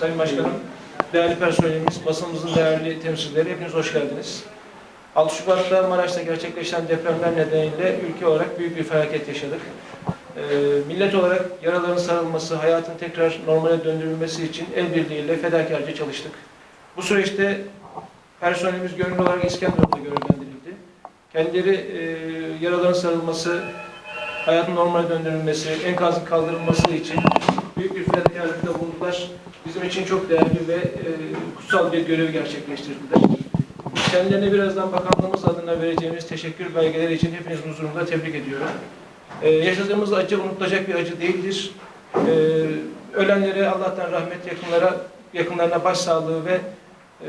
Sayın Başkanım, değerli personelimiz, basınımızın değerli temsilcileri hepiniz hoş geldiniz. 6 Şubat'ta Maraş'ta gerçekleşen depremler nedeniyle ülke olarak büyük bir felaket yaşadık. Ee, millet olarak yaraların sarılması, hayatın tekrar normale döndürülmesi için el birliğiyle fedakarca çalıştık. Bu süreçte personelimiz gönüllü olarak İskenderun'da görevlendirildi. Kendileri e, yaraların sarılması, hayatın normale döndürülmesi, enkazın kaldırılması için büyük bir fedakarlıkta bulundular. Bizim için çok değerli ve e, kutsal bir görevi gerçekleştirdiler. Kendilerine birazdan bakanlığımız adına vereceğimiz teşekkür belgeleri için hepinizin huzurunda tebrik ediyorum. Ee, yaşadığımız acı unutulacak bir acı değildir. Ee, ölenlere Allah'tan rahmet, yakınlara yakınlarına başsağlığı ve e,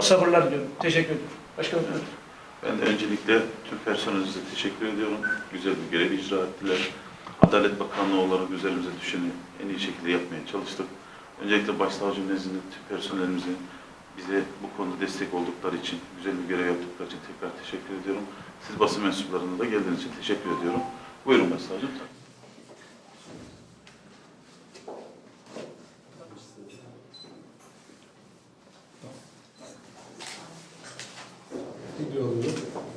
sabırlar diliyorum. Teşekkür ederim. Başkanım. buyurun. Ben de öncelikle tüm personelimize teşekkür ediyorum. Güzel bir görev icra ettiler. Adalet Bakanlığı olarak üzerimize düşeni en iyi şekilde yapmaya çalıştık. Öncelikle Başsavcı nezdinde personelimizin bize bu konuda destek oldukları için, güzel bir görev yaptıkları için tekrar teşekkür ediyorum. Siz basın mensuplarına da geldiğiniz için teşekkür ediyorum. Buyurun Başsavcım. Video alıyorum.